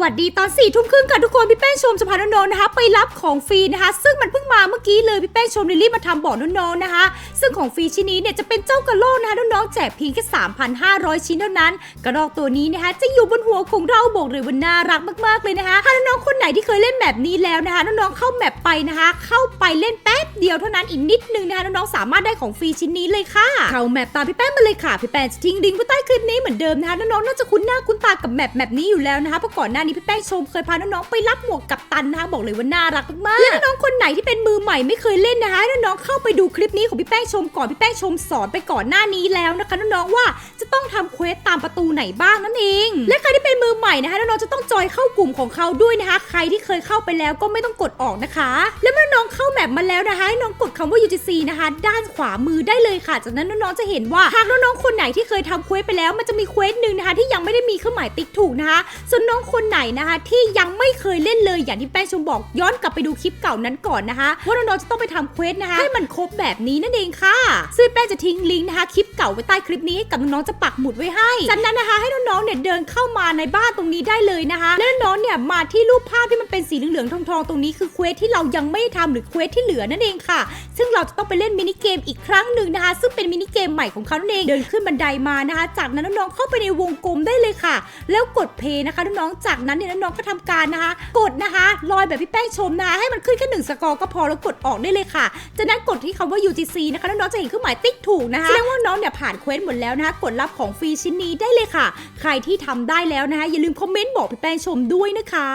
วัสดีตอนสี่ทุ่มครึ่งค่ะทุกคนพี่แป้งชมจะพาน้องๆนะคะ ไปรับของฟรีนะคะ ซึ่งมันเพิ่งมาเมื่อกี้เลยพี่แป้งชมเลยรีบมาทำบอกน้องๆนะคะ ซึ่งของฟรีชิ้นนี้เนี่ยจะเป็นเจ้ากระโลกนะคะน้องๆแจกเพียงแค่3,500 ชิ้นเท่านั้น กระรอกตัวนี้นะคะ จะอยู่บนหัวของเราบอกเลยว่าน่ารักมากๆเลยนะคะถ้าน้องๆคนไหนที่เคยเล่นแบบนี้แล้วนะคะน้องๆเข้าแมปไปนะคะ เข้าไปเล่นแป๊บ เดียวเท่านั้นอีกนิดนึงนะคะน้องๆสามารถได้ของฟรีชิ้นนี้เลยค่ะ เข้าแมปตามพี่แป้งมาเลยค่ะ พี่แป้งจะทิ้งลิงก์ไว้ใต้คลิปนี้เหมือนเดิมนะคะน้องๆน่าจะคุ้นหน้าคุ้นตากับแมปแมปนี้อยู่แล้วนะคะเพราะก่อนหน้านี้พี่แป้งชมเคยพาน้องๆไปรับหมวกกับตันนะคะบอกเลยว่าน่ารักมากๆและน้องคนไหนที่เป็นมือใหม่ไม่เคยเล่นนะคะน้องๆเข้าไปดูคลิปนี้ของพี่แป้งชมก่อนพี่แป้งชมสอนไปก่อนหน้านี้แล้วนะคะน้องๆว่า ต้องทำเควสตามประตูไหนบ้างนั่นเอง และใครที่เป็นมือใหม่นะคะน้องๆจะต้องจอยเข้ากลุ่มของเขาด้วยนะคะ ใครที่เคยเข้าไปแล้วก็ไม่ต้องกดออกนะคะ และเมื่อน้องเข้าแมปมาแล้วนะคะให้น้องกดคำว่า UGC นะคะ ด้านขวามือได้เลยค่ะ จากนั้นน้องๆจะเห็นว่าหากน้องๆคนไหนที่เคยทำเควสไปแล้ว มันจะมีเควสหนึ่งนะคะ ที่ยังไม่ได้มีเครื่องหมายติ๊กถูกนะคะส่วนน้องคนไหนนะคะที่ยังไไม่เคยเล่นเลยอย่างที่แป้งชมบอกย้อนกลับไปดูคลิปเก่านั้นก่อนนะคะ ว่าน้องๆจะต้องไปทำเควสนะคะให้มันครบแบบนี้นั่นเองค่ะ ซึ่งแป้งจะทิ้งลิงก์นะคะคลิปเก่าไว้ใต้คลิปนี้ให้กับน้องๆจะปักหมุดไว้ให้จากนั้นนะคะให้น้องๆเนี่ยเดินเข้ามาในบ้านตรงนี้ได้เลยนะคะ และน้องๆเนี่ยมาที่รูปภาพที่มันเป็นสีเหลืองๆทองๆตรงนี้คือเควสที่เรายังไม่ได้ทำหรือเควสที่เหลือนั่นเองค่ะ ซึ่งเราจะต้องไปเล่นมินิเกมอีกครั้งหนึ่งนะคะ ซึ่งเป็นมินิเกมใหม่ของเขานั่นเองเดินขึ้นบันไดมานะคะ จากนั้นน้องๆเข้าไปในวงกลมได้เลยค่ะ แล้วกดเพย์นะคะน้องๆจากนั้นเนี่ยน้องๆก็ทำการนะคะ กดนะคะลอยแบบพี่แป้งชมนะคะให้มันขึ้นแค่หนึ่งสกอร์ก็พอแล้วกดออกได้เลยค่ะ จากนั้นกดที่คำว่า UGC นะคะน้องๆจะเห็นเครื่องหมายติ๊กถูกนะคะแสดงว่าน้องเนี่ยผ่านเควสหมดแล้วนะคะกดรับของฟรีชิ้นนี้ได้เลยค่ะ ใครที่ทำได้แล้วนะคะอย่าลืมคอมเมนต์บอกพี่แป้งชมด้วยนะคะ